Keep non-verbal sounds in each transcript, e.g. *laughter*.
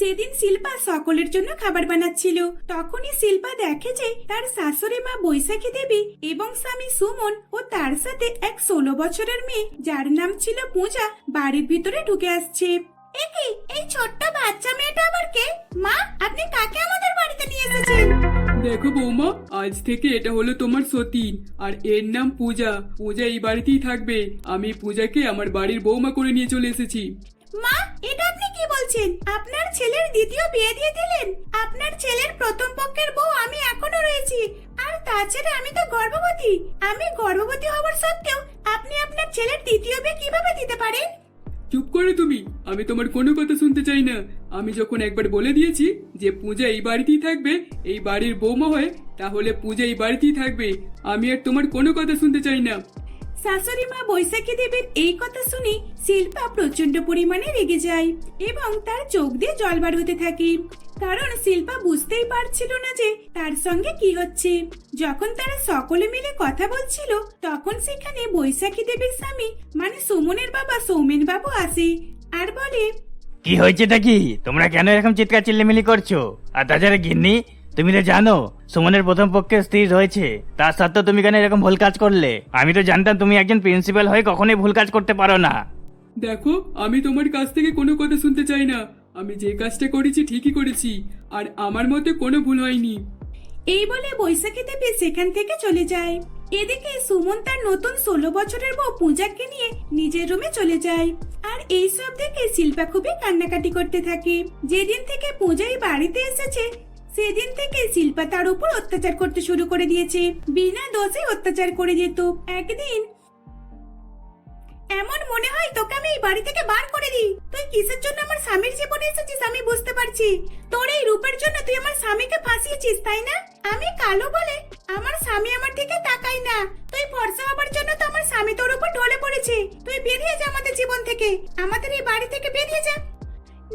সেদিন শিল্পা সকলের জন্য খাবার বানাচ্ছিল তখনই শিল্পা দেখে যে তার শাশুড়ি মা বৈশাখী দেবী এবং স্বামী সুমন ও তার সাথে এক ষোলো বছরের মেয়ে যার নাম ছিল পূজা বাড়ির ভিতরে ঢুকে আসছে। একি এই ছোট্ট বাচ্চা মেয়েটা আবার কে? মা আপনি কাকে আমাদের বাড়িতে নিয়ে এসেছেন? দেখো বৌমা আজ থেকে এটা হলো তোমার সতীন আর এর নাম পূজা। পূজা এই বাড়িতেই থাকবে। আমি পূজাকে আমার বাড়ির বৌমা করে নিয়ে চলে এসেছি। মা এটা কি বলছেন? আপনার ছেলের দ্বিতীয় বিয়ে দিয়ে দিলেন। আপনার ছেলের প্রথম পক্ষের বউ আমি এখনও রয়েছি। আর তাছাড়া আমি তো গর্ভবতী। আমি গর্ভবতী হওয়ার সত্ত্বেও আপনি আপনার ছেলের দ্বিতীয় বিয়ে কীভাবে দিতে পারেন? চুপ করে তুমি। আমি তোমার কোনো কথা শুনতে চাই না। আমি যখন একবার বলে দিয়েছি যে পূজা এই বাড়িতেই থাকবে, এই বাড়ির বৌমা হয়, তাহলে পূজা এই বাড়িতেই থাকবে। আমি আর তোমার কোনো কথা শুনতে চাই না। শাশুড়ি মা বৈশাখী দেবীর এই কথা শুনে শিল্পা প্রচণ্ড পরিমাণে রেগে যায় এবং তার চোখ দিয়ে জল বার হতে থাকে। কারণ শিল্পা বুঝতেই পারছিল না যে তার সঙ্গে কি হচ্ছে। যখন তারা সকলে মিলে কথা বলছিল, তখন সেখানে বৈশাখী দেবীর স্বামী মানে সুমনের বাবা সৌমেন বাবু আসে আর বলে, কি হয়েছেটা কি? তোমরা কেন এরকম চিৎকার চিল্লিমিলি করছ? আর তাছাড়া গিন্নি তুমি তো জানো সুমনের প্রথম পক্ষে স্থির হয়েছে। তার সত্ত্বেও তুমি কেন এরকম ভুল কাজ করলে? আমি তো জানতাম তুমি একজন প্রিন্সিপাল হয়ে কখনোই ভুল কাজ করতে পারো না। দেখো আমি তোমার কাছ থেকে কোনো কথা শুনতে চাই না। আমি যে কাজটা করেছি ঠিকই করেছি আর আমার মতে কোনো ভুল হয়নি। এই বলে বৈশাখী দেবী সেখান থেকে চলে যায়। এদিকে সুমন তার নতুন ষোলো বছরের বউ পূজাকে নিয়ে নিজের রুমে চলে যায়। আর এই সব দেখে শিল্পা খুবই কান্নাকাটি করতে থাকে। যেদিন থেকে পূজাই বাড়িতে এসেছে সেদিন থেকে শিল্পা তার উপর অত্যাচার করতে শুরু করে দিয়েছে। বিনা দোষে অত্যাচার করে যেত। একদিন এমন মনে হয় তোকে আমি এই বাড়ি থেকে বার করে দিই। তুই কিসের জন্য আমার স্বামীর জীবনে এসেছিস আমি বুঝতে পারছি। তোর এই রূপের জন্য তুই আমার স্বামীকে ফাঁসিয়েছিস, তাই না? আমি কালো বলে আমার স্বামী আমার দিকে তাকাই না। তুই ফর্সা হবার জন্য তো আমার স্বামী তোর উপর ঢলে পড়েছে। তুই বেরিয়ে যা আমাদের জীবন থেকে। আমাদের এই বাড়ি থেকে বেরিয়ে যা।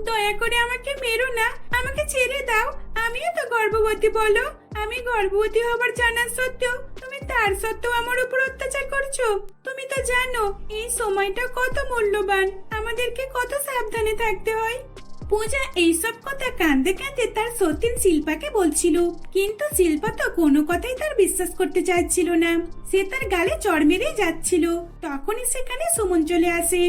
দয়া করে আমাকে মেরো না। আমাকে ছেড়ে দাও। আমিও তো গর্ভবতী, বলো? আমি গর্ভবতী হবার জানা সত্ত্বেও তুমি তার সত্ত্বেও আমার উপর অত্যাচার করছ? তুমি তো জানো, এই সময়টা কত মূল্যবান। আমাদেরকে কত সাবধানে থাকতে হয়। পূজা এইসব কথা কাঁদতে কাঁদতে তার সতীন শিল্পাকে বলছিল। কিন্তু শিল্পা তো কোনো কথাই তার বিশ্বাস করতে চাইছিল না। সে তার গালে চড় মেরেই যাচ্ছিল। তখনই সেখানে সুমন চলে আসে।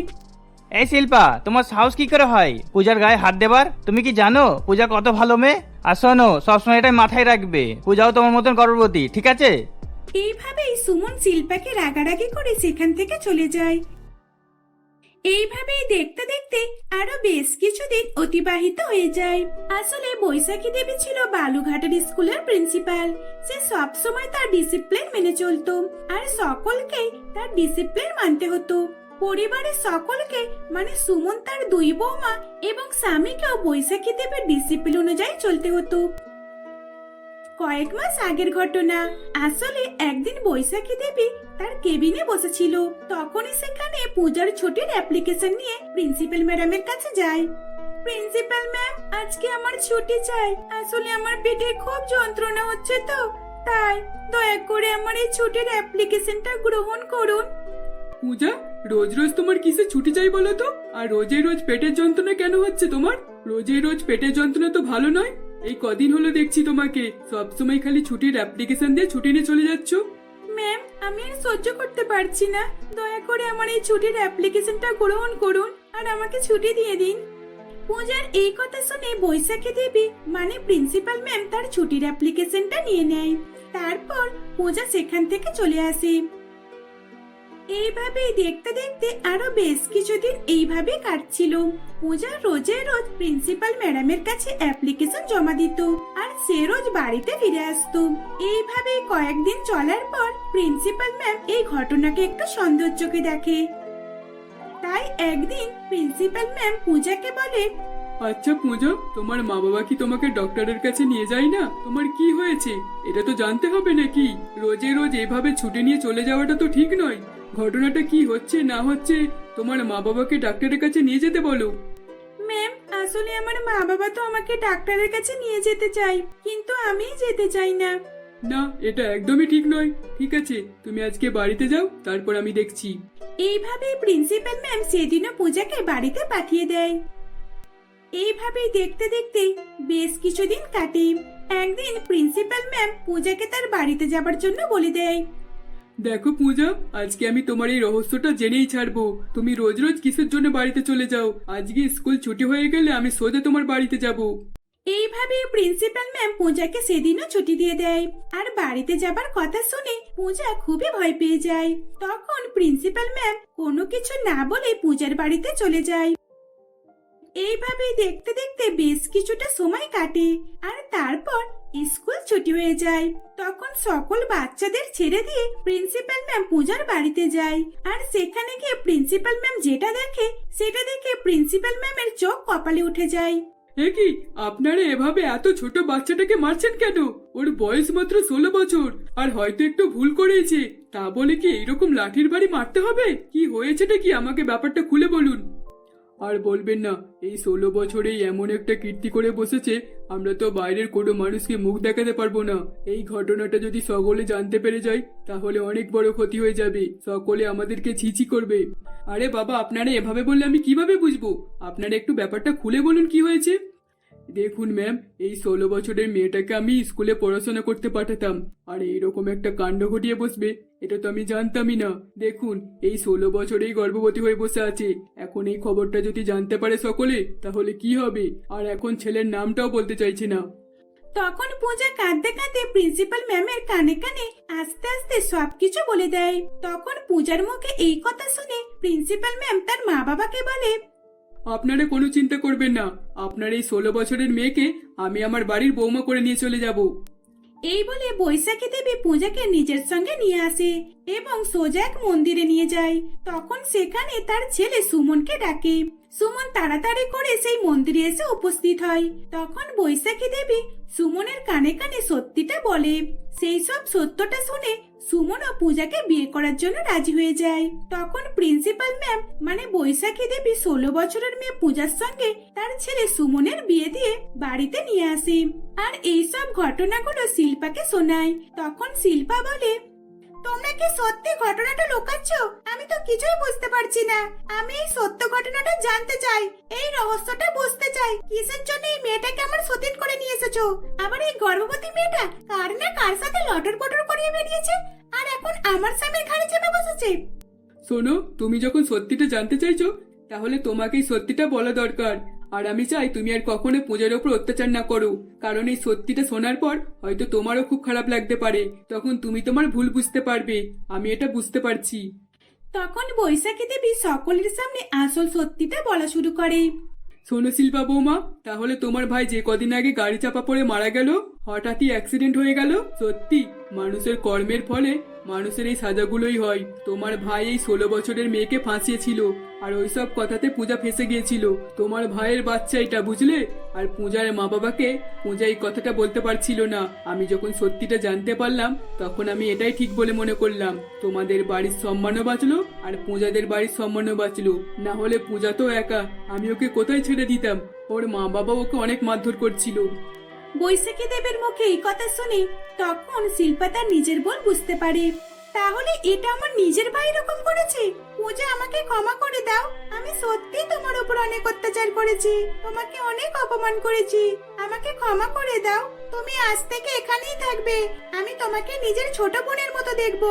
এই শিল্পা, তোমার সাহস কি করে হয়? পূজার গায়ে হাত দেবার? তুমি কি জানো পূজা কত ভালো মেয়ে? আর শোনো, সবসময় এটাই মাথায় রাখবে। পূজাও তোমার মতন গর্ভবতী, ঠিক আছে? এইভাবেই সুমন শিল্পাকে রাগারাগি করে সেখান থেকে চলে যায়। এইভাবেই দেখতে দেখতে আরও বেশ কিছুদিন অতিবাহিত হয়ে যায়। আসলে বৈশাখী দেবী ছিল বালুঘাটের স্কুলের প্রিন্সিপাল। সে সব সময় তার ডিসিপ্লিন মেনে চলতো, আর সকলকে তার ডিসিপ্লিন মানতে হতো। পরিবারের সকলকে মানে সুমন তার দুই বৌমা এবং স্বামীকেও বৈশাখী দেবের ডিসিপ্লিন অনুযায়ী চলতে হতো। কয়েক মাস আগের ঘটনা। আসলে একদিন বৈশাখী দেবী তার কেবিনে বসেছিল। তখনই সেখানে পূজার ছুটির অ্যাপ্লিকেশন নিয়ে প্রিন্সিপাল ম্যাডামের কাছে যায়। প্রিন্সিপাল ম্যাম আজকে আমার ছুটি চাই। আসলে আমার পেটে খুব যন্ত্রণা হচ্ছে তো। তাই দয়া করে আমার এই ছুটির অ্যাপ্লিকেশনটা গ্রহণ করুন। পূজা, রোজ রোজ তোমার কিসে ছুটি চাই বলো তো? আর রোজে রোজ পেটের যন্ত্রণা কেন হচ্ছে তোমার? রোজে রোজ পেটের যন্ত্রণা তো ভালো নয়। এই কদিন হলো দেখছি তোমাকে সবসময় খালি ছুটির অ্যাপ্লিকেশন দিয়ে ছুটি নিয়ে চলে যাচ্ছ। ম্যাম আমি আর সহ্য করতে পারছি না। দয়া করে আমার এই ছুটির অ্যাপ্লিকেশনটা গ্রহণ করুন আর আমাকে ছুটি দিয়ে দিন। পূজার এই কথা শুনে বৈশাখী দেবী মানে প্রিন্সিপাল ম্যাম তার ছুটির অ্যাপ্লিকেশনটা নিয়ে নেয়। তারপর পূজা সেখান থেকে চলে আসে। এইভাবেই দেখতে দেখতে আরও বেশ কিছুদিন এইভাবে কাটছিল। পূজা রোজে রোজ প্রিন্সিপাল ম্যাডামের কাছে অ্যাপ্লিকেশন জমা দিত আর সে রোজ বাড়িতে ফিরে আসতো। এইভাবে কয়েকদিন চলার পর প্রিন্সিপাল ম্যাম এই ঘটনাকে একটু সন্দেহ চোখে দেখে। তাই একদিন প্রিন্সিপাল ম্যাম পূজাকে বলে আচ্ছা পূজা, তোমার মা বাবা কি তোমাকে ডক্টরের কাছে নিয়ে যায় না? তোমার কি হয়েছে? এটা তো জানতে হবে নাকি? রোজে রোজ এভাবে ছুটি নিয়ে চলে যাওয়াটা তো ঠিক নয়। ঘটনাটা কি হচ্ছে না হচ্ছে তোমার মা বাবাকে ডাক্তারের কাছে নিয়ে যেতে বলো। ম্যাম আসলে আমার মা বাবা তো আমাকে ডাক্তারের কাছে নিয়ে যেতে চাই কিন্তু আমি যেতে চাই না। না এটা একদমই ঠিক নয়। ঠিক আছে তুমি আজকে বাড়িতে যাও তারপর আমি দেখছি। এইভাবে প্রিন্সিপাল ম্যাম সেদিনও পূজাকে বাড়িতে পাঠিয়ে দেয়। এইভাবেই দেখতে দেখতে বেশ কিছুদিন কাটে। একদিন প্রিন্সিপাল ম্যাম পূজাকে তার বাড়িতে যাবার জন্য বলে দেয় দেখো পূজা, আজকে আমি তোমার এই রহস্যটা জেনেই ছাড়বো। তুমি রোজ রোজ কিসের জন্য বাড়িতে চলে যাও? আজকে স্কুল ছুটি হয়ে গেলে আমি সোজা তোমার বাড়িতে যাব। এইভাবে প্রিন্সিপাল ম্যাম পূজাকে সেদিনও ছুটি দিয়ে দেয়। আর বাড়িতে যাবার কথা শুনে পূজা খুবই ভয় পেয়ে যায়। তখন প্রিন্সিপাল ম্যাম কোনো কিছু না বলে পূজার বাড়িতে চলে যায়। এইভাবে দেখতে দেখতে বেশ কিছুটা সময় কাটে আর তারপর স্কুল ছুটি হয়ে যায়। তখন সকল বাচ্চাদের ছেড়ে দিয়ে প্রিন্সিপাল ম্যাম পূজার বাড়িতে যায় আর সেখানে গিয়ে প্রিন্সিপাল ম্যাম যেটা দেখে, সেটা দেখে প্রিন্সিপাল ম্যামের চোখ কপালে উঠে যায়। এ আপনারা এভাবে এত ছোট বাচ্চাটাকে মারছেন কেন? ওর বয়স মাত্র ষোলো বছর, আর হয়তো একটু ভুল করেছে। তা বলে কি এইরকম লাঠির বাড়ি মারতে হবে? কি হয়েছেটা কি আমাকে ব্যাপারটা খুলে বলুন। আর বলবেন না, এই ষোলো বছরেই এমন একটা কীর্তি করে বসেছে, আমরা তো বাইরের কোনো মানুষকে মুখ দেখাতে পারব না। এই ঘটনাটা যদি সকলে জানতে পেরে যায়, তাহলে অনেক বড় ক্ষতি হয়ে যাবে। সকলে আমাদেরকে ছিছি করবে। আরে বাবা, আপনারা এভাবে বললে আমি কীভাবে বুঝব? আপনারা একটু ব্যাপারটা খুলে বলুন কি হয়েছে। দেখুন ম্যাম, এই ষোলো বছরের মেয়েটাকে আমি স্কুলে পড়াশোনা করতে পাঠাতাম। আর এইরকম একটা কাণ্ড ঘটিয়ে বসবে, এটা তো আমি জানতামই না। দেখুন, এই ষোলো বছরেই গর্ভবতী হয়ে বসে আছে। এখন এই খবরটা যদি জানতে পারে সকলে, তাহলে কি হবে? আর এখন ছেলের নামটাও বলতে চাইছে না। তখন পূজা কাঁদতে কাঁদতে প্রিন্সিপাল ম্যামের কানে কানে আস্তে আস্তে সবকিছু বলে দেয়। তখন পূজার মুখে এই কথা শুনে প্রিন্সিপাল ম্যাম তার মা বাবাকে বলে আপনারা কোনো চিন্তা করবেন না। আপনার এই ষোলো বছরের মেয়েকে আমি আমার বাড়ির বৌমা করে নিয়ে চলে যাব। এই বলে বৈশাখী দেবী পূজাকে নিজের সঙ্গে নিয়ে আসে এবং সোজা এক মন্দিরে নিয়ে যায়। তখন সেখানে তার ছেলে সুমনকে ডাকে। সুমন তাড়াতাড়ি করে সেই মন্দিরে এসে উপস্থিত হয়। তখন বৈশাখী দেবী সুমনের কানে কানে সত্যিটা বলে। সেই সব সত্যটা শুনে সুমন ও পূজাকে বিয়ে করার জন্য রাজি হয়ে যায়। তখন প্রিন্সিপাল ম্যাম মানে বৈশাখী দেবী ষোলো বছরের মেয়ে পূজার সঙ্গে তার ছেলে সুমনের বিয়ে দিয়ে বাড়িতে নিয়ে আসে। আর এইসব ঘটনাগুলো শিল্পাকে শোনায়। তখন শিল্পা বলে তোমরা কি সত্যি ঘটনাটা লুকাচ্ছ? আমি তো কিছুই বুঝতে পারছি না। আমি এই সত্য ঘটনাটা জানতে চাই। এই রহস্যটা বুঝতে চাই। কিসের জন্য এই মেয়েটাকে আমার সতীন করে নিয়ে এসেছ? আবার এই গর্ভবতী মেয়েটা কার না কার সাথে লটর পটর করিয়ে বেরিয়েছে আর এখন আমার স্বামীর ঘাড়ে চেপে বসেছে? শোনো, তুমি যখন সত্যিটা জানতে চাইছো, তাহলে তোমাকেই সত্যিটা বলা দরকার। আর আমি চাই তুমি আর কখনো পূজার ওপর অত্যাচার না করো। কারণ এই সত্যিটা শোনার পর হয়তো তোমারও খুব খারাপ লাগতে পারে। তখন তুমি তোমার ভুল বুঝতে পারবে। আমি এটা বুঝতে পারছি। তখন বৈশাখী দেবী সকলের সামনে আসল সত্যিটা বলা শুরু করে। শোনো শিল্পা বৌমা তাহলে তোমার ভাই যে কদিন আগে গাড়ি চাপা পড়ে মারা গেল হঠাৎই অ্যাক্সিডেন্ট হয়ে গেল? সত্যি মানুষের কর্মের ফলে মানুষের এই সাজাগুলোই হয়। তোমার ভাই এই ষোলো বছরের মেয়েকে ফাঁসিয়েছিল, আর ওইসব কথাতে পূজা ফেসে গিয়েছিল। তোমার ভাইয়ের বাচ্চা এটা, বুঝলে? আর পূজার মা বাবাকে পূজা এই কথাটা বলতে পারছিল না। আমি যখন সত্যিটা জানতে পারলাম, তখন আমি এটাই ঠিক বলে মনে করলাম। তোমাদের বাড়ির সম্মানও বাঁচলো, আর পূজাদের বাড়ির সম্মানও বাঁচলো। না হলে পূজা তো একা, আমি ওকে কোথায় ছেড়ে দিতাম? ওর মা বাবা ওকে অনেক মারধর করছিল। বৈশাখী দেবের মুখে এই কথা শুনে তখন শিল্পা তার নিজের বোন বুঝতে পারে। তাহলে এটা আমার নিজের ভাই এরকম করেছে? পূজা, আমাকে ক্ষমা করে দাও। আমি সত্যি তোমার উপর অনেক অত্যাচার করেছি। তোমাকে অনেক অপমান করেছি। আমাকে ক্ষমা করে দাও। তুমি আজ থেকে এখানেই থাকবে। আমি তোমাকে নিজের ছোট বোনের মতো দেখব।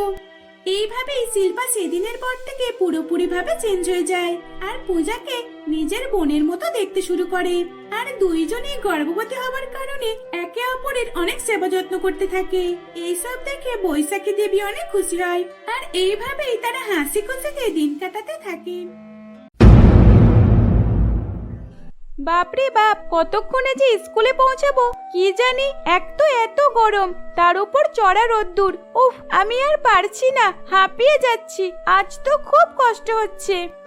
এইভাবেই শিল্পা সেদিনের পর থেকে পুরোপুরিভাবে চেঞ্জ হয়ে যায়। আর পূজাকে নিজের বোনের মতো দেখতে শুরু করে। আর দুইজনেই গর্ভবতী হওয়ার কারণে একে অপরের অনেক সেবা যত্ন করতে থাকে। এইসব দেখে বৈশাখী দেবী অনেক খুশি হয়। আর এইভাবেই তারা হাসি খুশিতে দিন কাটাতে থাকে। বাপরে বাপ, কতক্ষণে যে স্কুলে পৌঁছাবো? কি জানি, এক তো এত গরম, তার উপর চড়া রোদ্দুর। উফ, আমি আর পারছি না, হাঁপিয়ে যাচ্ছি। আজ তো খুব কষ্ট হচ্ছে।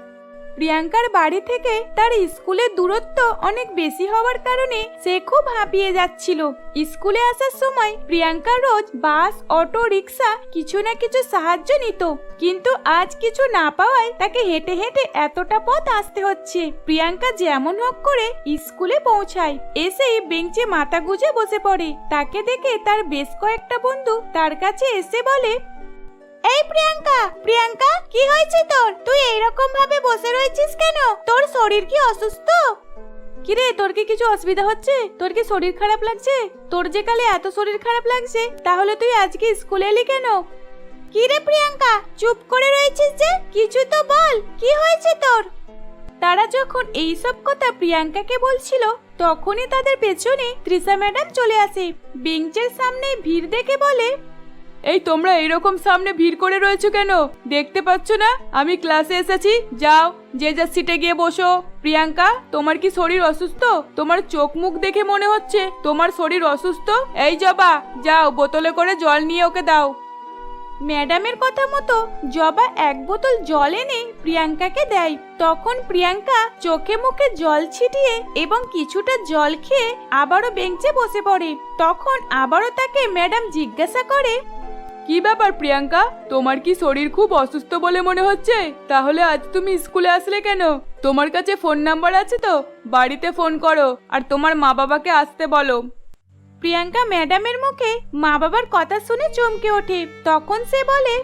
প্রিয়াঙ্কার বাড়ি থেকে তার স্কুলের দূরত্ব অনেক বেশি হওয়ার কারণে সে খুব হাঁপিয়ে যাচ্ছিল। স্কুলে আসার সময় প্রিয়াঙ্কা রোজ বাস, অটো, রিক্সা কিছু না কিছু সাহায্য নিত। কিন্তু আজ কিছু না পাওয়ায় তাকে হেঁটে হেঁটে এতটা পথ আসতে হচ্ছে। প্রিয়াঙ্কা যেমন হোক করে স্কুলে পৌঁছায়। এসেই বেঞ্চে মাথা গুজে বসে পড়ে। তাকে দেখে তার বেশ কয়েকটা বন্ধু তার কাছে এসে বলে এই প্রিয়াঙ্কা প্রিয়াঙ্কা কি হয়েছে তোর? তুই এইরকম ভাবে বসে রয়েছিস কেন? তোর শরীর কি অসুস্থ? কিরে তোর কি কিছু অসুবিধা হচ্ছে? তোর কি শরীর খারাপ লাগছে? তোর যে কালে এত শরীর খারাপ লাগছে তাহলে তুই আজকে স্কুলে এলি কেন? কিরে প্রিয়াঙ্কা চুপ করে রয়েছিস যে? কিছু তো বল কি হয়েছে তোর? তারা যখন এই সব কথা প্রিয়াঙ্কাকে বলছিল তখনই তাদের পেছনে ত্রিশা ম্যাডাম চলে আসে। বেঞ্চের সামনে ভিড় দেখে বলে এই তোমরা এরকম সামনে ভিড় করে রয়েছো কেন? দেখতে পাচ্ছ না? আমি ক্লাসে এসেছি। যাও, যে যার সিটে গিয়ে বসো। প্রিয়াঙ্কা, তোমার কি শরীর অসুস্থ? তোমার চোখ মুখ দেখে মনে হচ্ছে। তোমার শরীর অসুস্থ? এই জবা, যাও, বোতলে করে জল নিয়ে ওকে দাও। ম্যাডামের কথা মতো জবা এক বোতল জল এনে প্রিয়াঙ্কাকে দেয়। তখন প্রিয়াঙ্কা চোখে মুখে জল ছিটিয়ে এবং কিছুটা জল খেয়ে আবারও বেঞ্চে বসে পড়ে। তখন আবারও তাকে ম্যাডাম জিজ্ঞাসা করে কি ব্যাপার প্রিয়াঙ্কা? তোমার কি শরীর খুব অসুস্থ বলে মনে হচ্ছে? তাহলে আজ তুমি স্কুলে আসলে কেন? তোমার কাছে ফোন নাম্বার আছে তো? বাড়িতে ফোন করো, আর তোমার মা বাবাকে আসতে বলো। প্রিয়াঙ্কা ম্যাডামের মুখে মা বাবার কথা শুনে চমকে ওঠে। তখন সে বলে,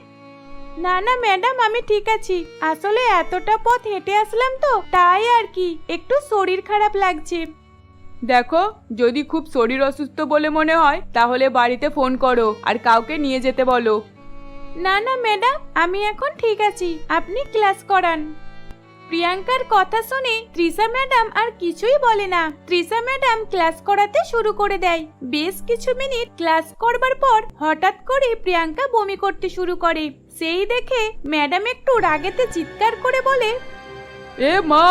না না, ম্যাডাম, আমি ঠিক আছি। আসলে এতটা পথ হেঁটে আসলাম তো, তাই আর কি। একটু শরীর খারাপ লাগছে। দেখো, যদি খুব শরীর অসুস্থ বলে মনে হয়, তাহলে বাড়িতে ফোন করো আর কাউকে নিয়ে যেতে বলো। না না, ম্যাডাম, আমি এখন ঠিক আছি। আপনি ক্লাস করান। প্রিয়াঙ্কার কথা শুনে ত্রিশা ম্যাডাম আর কিছুই বলে না। ত্রিশা ম্যাডাম ক্লাস করাতে শুরু করে দেয়। বেশ কিছু মিনিট ক্লাস করবার পর হঠাৎ করে প্রিয়াঙ্কা বমি করতে শুরু করে। সেই দেখে ম্যাডাম একটু রাগেতে চিৎকার করে বলে এ মা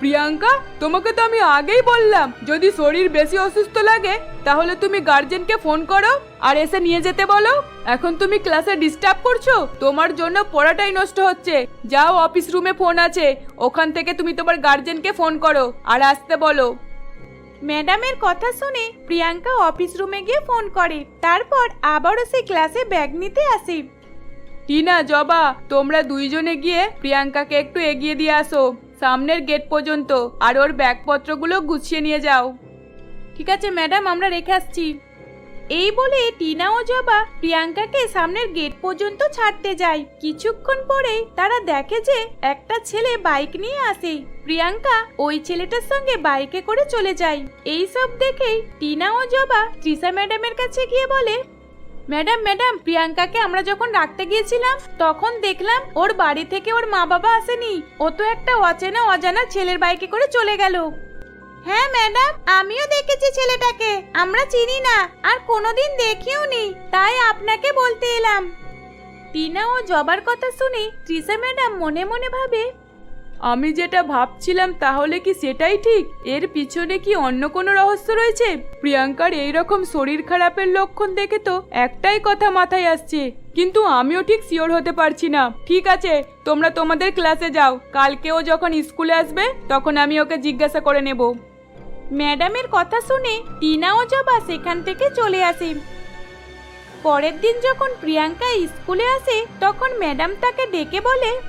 প্রিয়াঙ্কা তোমাকে তো আমি আগেই বললাম যদি শরীর বেশি অসুস্থ লাগে তাহলে তুমি গার্জেনকে ফোন করো আর এসে নিয়ে যেতে বলো। এখন তুমি ক্লাসে ডিস্টার্ব করছ তোমার জন্য পড়াটাই নষ্ট হচ্ছে। যাও অফিস রুমে ফোন আছে ওখান থেকে তুমি তোমার গার্জেনকে ফোন করো আর আসতে বলো। ম্যাডামের কথা শুনে প্রিয়াঙ্কা অফিস রুমে গিয়ে ফোন করে তারপর আবারও সে ক্লাসে ব্যাগ নিতে আসে। টিনা জবা তোমরা দুইজনে গিয়ে প্রিয়াঙ্কাকে একটু এগিয়ে দিয়ে আসো। সামনের গেট পর্যন্ত আর ওর ব্যাগপত্রগুলো গুছিয়ে নিয়ে যাও। ঠিক আছে ম্যাডাম আমরা রেখে আসছি। এই বলে টিনা ও জবা প্রিয়াঙ্কাকে সামনের গেট পর্যন্ত ছাড়তে যায়। কিছুক্ষণ পরে তারা দেখে যে একটা ছেলে বাইক নিয়ে আসে। প্রিয়াঙ্কা ওই ছেলেটার সঙ্গে বাইকে করে চলে যায়। এই সব দেখেই টিনা ও জবা ত্রিশা ম্যাডামের কাছে গিয়ে বলে ম্যাডাম ম্যাডাম, প্রিয়াঙ্কাকে আমরা যখন রাখতে গিয়েছিলাম, তখন দেখলাম ওর বাড়ি থেকে ওর মা বাবা আসেনি। ও তো একটা অচেনা, অজানা ছেলের বাইকে করে চলে গেল। হ্যাঁ ম্যাডাম, আমিও দেখেছি ছেলেটাকে। আমরা চিনি না, আর কোনোদিন দেখিও নি। তাই আপনাকে বলতে এলাম। টিনা ও জবার কথা শুনে ত্রিশা ম্যাডাম মনে মনে ভাবে আমি যেটা ভাবছিলাম তাহলে কি সেটাই ঠিক? এর পিছনে কি অন্য কোনো রহস্য রয়েছে? প্রিয়াঙ্কার এই রকম শরীর খারাপের লক্ষণ দেখে তো একটাই কথা মাথায় আসছে। কিন্তু আমিও ঠিক শিওর হতে পারছি না। ঠিক আছে, তোমরা তোমাদের ক্লাসে যাও। কালকে ও যখন স্কুলে আসবে, তখন আমি ওকে জিজ্ঞাসা করে নেব। ম্যাডামের কথা শুনে টিনা ও জবা সেখান থেকে চলে আসে। পরের দিন যখন প্রিয়াঙ্কা স্কুলে আসে, তখন ম্যাডাম তাকে ডেকে বলে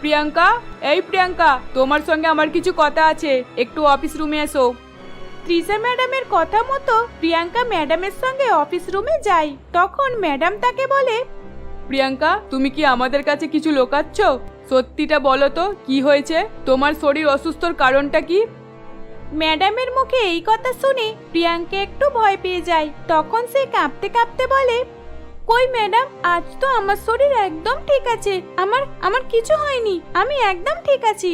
প্রিয়াঙ্কা, এই প্রিয়াঙ্কা, তোমার সঙ্গে আমার কিছু কথা আছে। একটু অফিস রুমে এসো। ত্রিশা ম্যাডামের কথা মতো প্রিয়াঙ্কা ম্যাডামের সঙ্গে অফিস রুমে যায়। তখন ম্যাডাম তাকে বলে, প্রিয়াঙ্কা, তুমি কি আমাদের কাছে কিছু লোকাচ্ছ? সত্যিটা বলো তো, কি হয়েছে? তোমার শরীর অসুস্থর কারণটা কি? ম্যাডামের মুখে এই কথা শুনে প্রিয়াঙ্কা একটু ভয় পেয়ে যায়। তখন সে কাঁপতে কাঁপতে বলে কই ম্যাডাম, আজ তো আমার শরীর একদম ঠিক আছে। আমার আমার কিছু হয়নি, আমি একদম ঠিক আছি।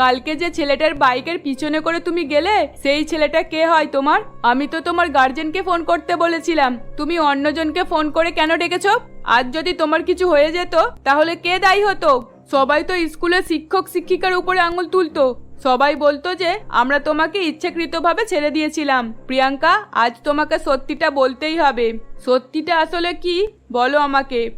কালকে যে ছেলেটার বাইকের পিছনে করে তুমি গেলে, সেই ছেলেটা কে হয় তোমার? আমি তো তোমার গার্জেনকে ফোন করতে বলেছিলাম। তুমি অন্যজনকে ফোন করে কেন ডেকেছো? আজ যদি তোমার কিছু হয়ে যেত, তাহলে কে দায়ী হতো? সবাই তো স্কুলে শিক্ষক, শিক্ষিকার উপরে আঙুল তুলতো। সবাই বলতো যে, আমরা তোমাকে ইচ্ছাকৃতভাবে ছেড়ে দিয়েছিলাম। প্রিয়াঙ্কা, আজ তোমাকে সত্যিটা বলতেই হবে। সত্যিটা আসলে কি? বলো আমাকে।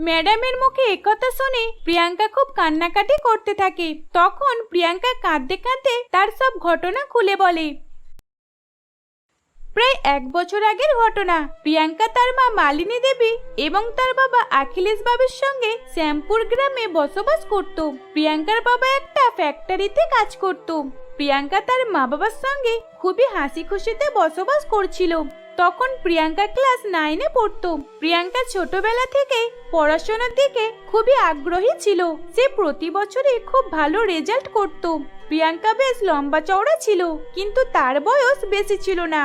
ম্যাডামের মুখে একথা শুনে প্রিয়াঙ্কা খুব কান্নাকাটি করতে থাকে। তখন প্রিয়াঙ্কা কাঁদতে কাঁদতে তার সব ঘটনা খুলে বলে। প্রায় এক বছর আগের ঘটনা। প্রিয়াঙ্কা তার মা মালিনী দেবী এবং তার বাবা আখিলেশ বাবুর সঙ্গে শ্যামপুর গ্রামে বসবাস করত। প্রিয়াঙ্কার বাবা একটা ফ্যাক্টরিতে কাজ করত। প্রিয়াঙ্কা তার মা বাবার সঙ্গে খুবই হাসি খুশিতে বসবাস করছিল। তখন প্রিয়াঙ্কা ক্লাস নাইনে পড়তো। প্রিয়াঙ্কা ছোটবেলা থেকে পড়াশোনার দিকে খুবই আগ্রহী ছিল। সে প্রতি বছরই খুব ভালো রেজাল্ট করত। প্রিয়াঙ্কা বেশ লম্বা চওড়া ছিল, কিন্তু তার বয়স বেশি ছিল না।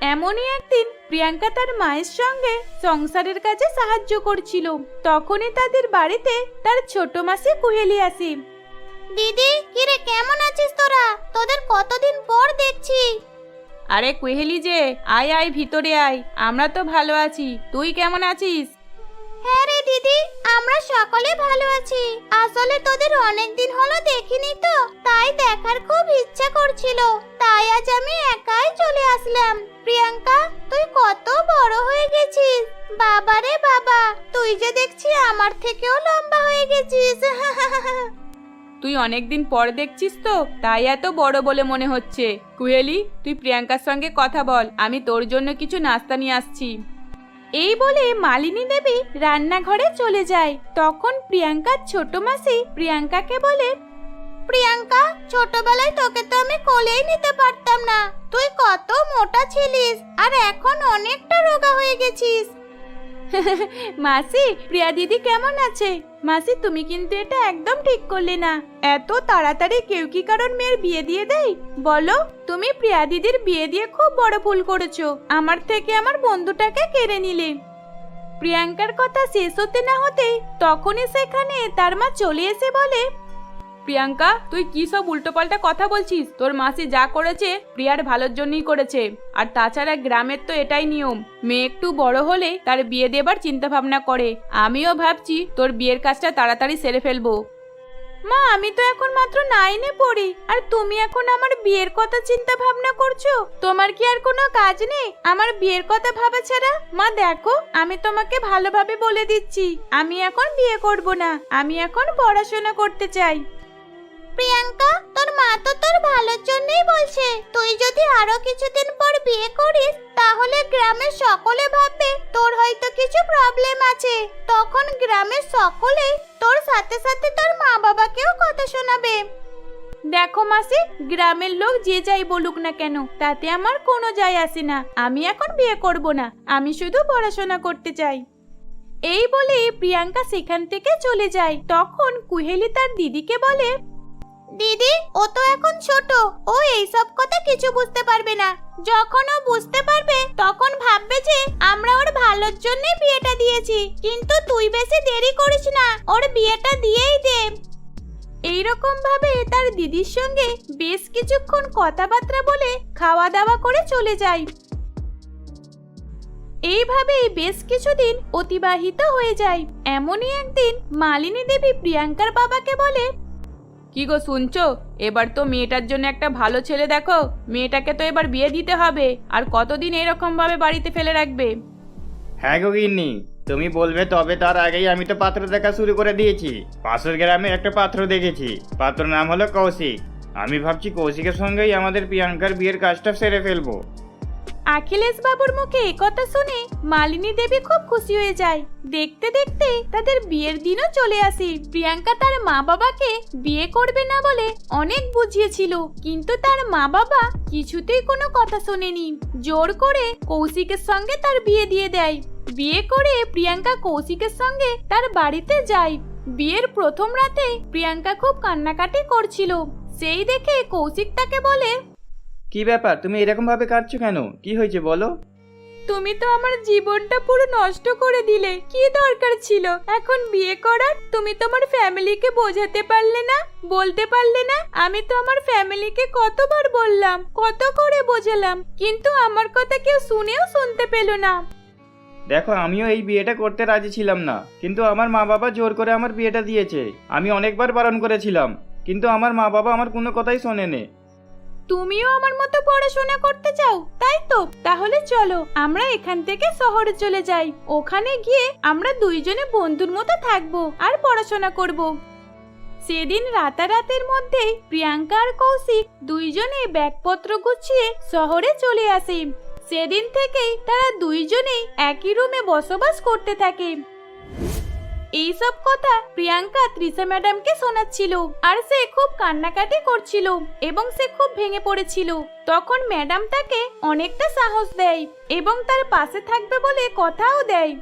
এমনই একদিন প্রিয়াঙ্কা তার মায়ের সঙ্গে সংসারের কাজে সাহায্য করছিল। তখনই তাদের বাড়িতে তার ছোট মাসি কুহেলি আসে। দিদি কিরে কেমন আছিস তোরা? তোদের কতদিন পর দেখছি। আরে কুহেলি যে আয় আয় ভিতরে আয়। আমরা তো ভালো আছি। তুই কেমন আছিস? হ্যাঁ রে দিদি, আমরা সকলে ভালো আছি। আসলে তোদের অনেক দিন হলো দেখিনি তো, তাই দেখার খুব ইচ্ছা করছিল। তাই আজ আমি একাই চলে আসলাম। প্রিয়াঙ্কা, তুই কত বড় হয়ে গেছিস। বাবা রে বাবা, তুই যে দেখছি আমার থেকেও লম্বা হয়ে গেছিস। *laughs* তুই অনেকদিন পর দেখছিস তো, তাই এত বড় বলে মনে হচ্ছে। কুহেলি, তুই প্রিয়াঙ্কার সঙ্গে কথা বল, আমি তোর জন্য কিছু নাস্তা নিয়ে আসছি। এই বলে মালিনী দেবী রান্নাঘরে চলে যায়। তখন প্রিয়াঙ্কার ছোট মাসি প্রিয়াঙ্কাকে বলে, প্রিয়াঙ্কা, ছোটবেলায় তোকে তো আমি কোলেই নিতে পারতাম না। তুই কত মোটা ছিলিস আর এখন অনেকটা রোগা হয়ে গেছিস। *laughs* মাসি, প্রিয়া দিদি কেমন আছে? মাসি, তুমি কিন্তু এটা একদম ঠিক করলে না। এত তাড়াতাড়ি কেউ কি কারণ মেয়ের বিয়ে দিয়ে দেয়? বলো, তুমি প্রিয়া দিদির বিয়ে দিয়ে খুব বড় ভুল করেছ। আমার থেকে আমার বন্ধুটাকে কেড়ে নিলে। প্রিয়াঙ্কার কথা শেষ হতে না হতেই তখনই সেখানে তার মা চলে এসে বলে প্রিয়াঙ্কা, তুই কি সব উল্টোপাল্টা কথা বলছিস? তোর মাসি যা করেছে, প্রিয়ার ভালোর জন্যই করেছে। আর তাছাড়া গ্রামের তো এটাই নিয়ম। মেয়ে একটু বড় হলে তার বিয়ে দেবার চিন্তা ভাবনা করে। আমিও ভাবছি তোর বিয়ের কাজটা তাড়াতাড়ি সেরে ফেলব। মা, আমি তো এখন মাত্র নাইনে পড়ি। আর তুমি এখন আমার বিয়ের কথা চিন্তা ভাবনা করছ? তোমার কি আর কোনো কাজ নেই? আমার বিয়ের কথা ভাবা ছাড়া? মা, দেখো, আমি তোমাকে ভালোভাবে বলে দিচ্ছি। আমি এখন বিয়ে করব না। আমি এখন পড়াশোনা করতে চাই। প্রিয়াঙ্কা, তোর মা তো তোর ভালোর জন্যই বলছে, তুই যদি আরও কিছুদিন পর বিয়ে করিস, তাহলে গ্রামের সকলে ভাববে তোর হয়তো কিছু প্রবলেম আছে। তখন গ্রামের সকলে তোর সাথে সাথে তোর মা বাবাকেও কথা শোনাবে। দেখো মাসি, গ্রামের লোক যে যাই বলুক না কেন, তাতে আমার কোনো যায় আসে না। আমি এখন বিয়ে করব না, আমি শুধু পড়াশোনা করতে চাই। এই বলে প্রিয়াঙ্কা সেখান থেকে চলে যায়। তখন কুহেলি তার দিদিকে বলে দিদি, ও তো এখন ছোট। ও এইসব কথা কিছু বুঝতে পারবে না। যখন ও বুঝতে পারবে, তখন ভাববে যে আমরা ওর ভালোর জন্য বিয়েটা দিয়েছি। কিন্তু তুই বেশি দেরি করিস না, ওর বিয়েটা দিয়েই দে। এই রকম ভাবে তার দিদির সঙ্গে বেশ কিছুক্ষণ কথাবার্তা বলে খাওয়া দাওয়া করে চলে যায়। এইভাবেই বেশ কিছুদিন অতিবাহিত হয়ে যায়। এমনই একদিন মালিনী দেবী প্রিয়াঙ্কার বাবাকে বলে কি গো শুনছো? এবার তো মেয়েটার জন্য একটা ভালো ছেলে দেখো। মেয়েটাকে তো এবার বিয়ে দিতে হবে, আর কতদিন এরকম ভাবে বাড়িতে ফেলে রাখবে? হ্যাঁ গো গিন্নি, তুমি বলবে তবে তার আগেই আমি তো পাত্র দেখা শুরু করে দিয়েছি। পাশের গ্রামে একটা পাত্র দেখেছি পাত্র নাম হলো কৌশিক। আমি ভাবছি কৌশিকের সঙ্গেই আমাদের প্রিয়াঙ্কার বিয়ের কাজটা সেরে ফেলব। অখিলেশ বাবুর মুখে কথা শুনে মালিনী দেবী খুব খুশি হয়ে যায়। দেখতে দেখতে তাদের বিয়ের দিনও চলে আসে। প্রিয়াঙ্কা তার মা বাবাকে বিয়ে করবে না বলে অনেক বুঝিয়েছিল। কিন্তু তার মা বাবা কিছুতেই কোনো কথা শোনেনি। জোর করে কৌশিকের সঙ্গে তার বিয়ে দিয়ে দেয়। বিয়ে করে প্রিয়াঙ্কা কৌশিকের সঙ্গে তার বাড়িতে যায়। বিয়ের প্রথম রাতে প্রিয়াঙ্কা খুব কান্নাকাটি করছিল। সেই দেখে কৌশিক তাকে বলে কি ব্যাপার? তুমি এরকম ভাবে কাটছো কেন? কি হয়েছে বলো? তুমি তো আমার জীবনটা পুরো নষ্ট করে দিলে। কি দরকার ছিল? এখন বিয়ে করার? তুমি তোমার ফ্যামিলিকে বোঝাতে পারলে না বলতে পারলে না। আমি তো আমার ফ্যামিলিকে কতবার বললাম কত করে বোঝালাম কিন্তু আমার কথা কেউ শুনেও শুনতে পেল না। দেখো আমিও এই বিয়েটা করতে রাজি ছিলাম না কিন্তু আমার মা বাবা জোর করে আমার বিয়েটা দিয়েছে। আমি অনেকবার বারণ করেছিলাম কিন্তু আমার মা বাবা আমার কোনো কথাই শোনেনি। তুমিও আমার মতো পড়াশোনা করতে চাও, তাই তো? তাহলে চলো, আমরা এখান থেকে শহরে চলে যাই। ওখানে গিয়ে আমরা দুইজনে বন্ধুর মতো থাকব আর পড়াশোনা করব। সেদিন রাতারাতের মধ্যেই প্রিয়াঙ্কা আর কৌশিক দুইজনে ব্যাগপত্র গুছিয়ে শহরে চলে আসে। সেদিন থেকেই তারা দুইজনেই একই রুমে বসবাস করতে থাকে। এইসব কথা প্রিয়াঙ্কা ত্রিশা ম্যাডামকে শোনাচ্ছিল আর সে খুব কান্নাকাটি করছিল এবং সে খুব ভেঙে পড়েছিল। তখন ম্যাডাম তাকে অনেকটা সাহস দেয় এবং তার পাশে থাকবে বলে কথাও দেয়।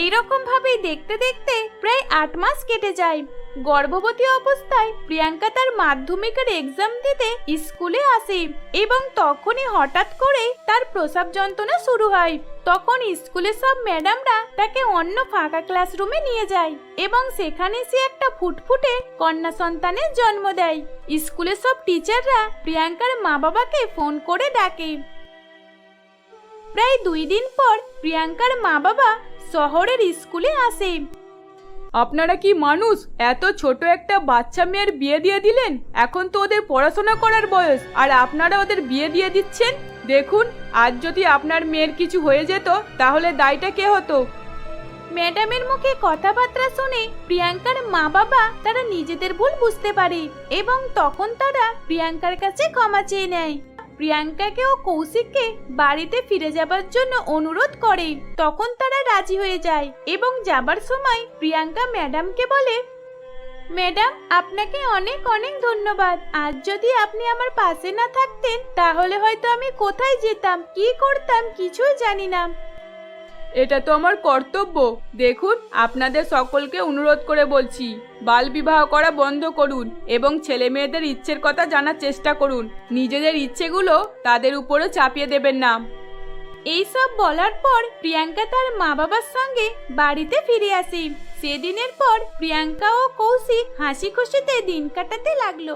এইরকম ভাবেই দেখতে দেখতে প্রায় আট মাস কেটে যায়। গর্ভবতী অবস্থায় প্রিয়াঙ্কা তার মাধ্যমিকের এক্সাম দিতে স্কুলে আসে এবং তখনই হঠাৎ করে তার প্রসাব যন্ত্রণা শুরু হয়। তখন স্কুলের সব ম্যাডামরা তাকে অন্য ফাঁকা ক্লাসরুমে নিয়ে যায় এবং সেখানে সে একটা ফুটফুটে কন্যা সন্তানের জন্ম দেয়। স্কুলের সব টিচাররা প্রিয়াঙ্কার মা বাবাকে ফোন করে ডাকে। প্রায় দুই দিন পর প্রিয়াঙ্কার মা বাবা শহরের স্কুলে আসে। আপনারা কি মানুষ? এত ছোট একটা বাচ্চা মেয়ের বিয়ে দিয়ে দিলেন? এখন তো ওদের পড়াশোনা করার বয়স। আর আপনারা ওদের বিয়ে দিয়ে দিচ্ছেন? দেখুন, আজ যদি আপনার মেয়ের কিছু হয়ে যেত, তাহলে দায়টা কে হতো? ম্যাডামের মুখে কথাবার্তা শুনে প্রিয়াঙ্কার মা বাবা তারা নিজেদের ভুল বুঝতে পারে এবং তখন তারা প্রিয়াঙ্কার কাছে ক্ষমা চেয়ে নেয়। প্রিয়াঙ্কাকে ও কৌশিককে বাড়িতে ফিরে যাবার জন্য অনুরোধ করে, তখন তারা রাজি হয়ে যায় এবং যাবার সময় প্রিয়াঙ্কা ম্যাডামকে বলে, ম্যাডাম, আপনাকে অনেক অনেক ধন্যবাদ। আজ যদি আপনি আমার পাশে না থাকতেন, তাহলে হয়তো আমি কোথায় যেতাম, কি করতাম কিছুই জানি না। এটা তো আমার কর্তব্য। দেখুন, আপনাদের সকলকে অনুরোধ করে বলছি, বাল বিবাহ করা বন্ধ করুন এবং ছেলে মেয়েদের ইচ্ছের কথা জানার চেষ্টা করুন। নিজেদের ইচ্ছেগুলো তাদের উপরে চাপিয়ে দেবেন না। এইসব বলার পর প্রিয়াঙ্কা তার মা বাবার সঙ্গে বাড়িতে ফিরে আসে। সেদিনের পর প্রিয়াঙ্কা ও কৌশিক হাসি খুশিতে দিন কাটাতে লাগল।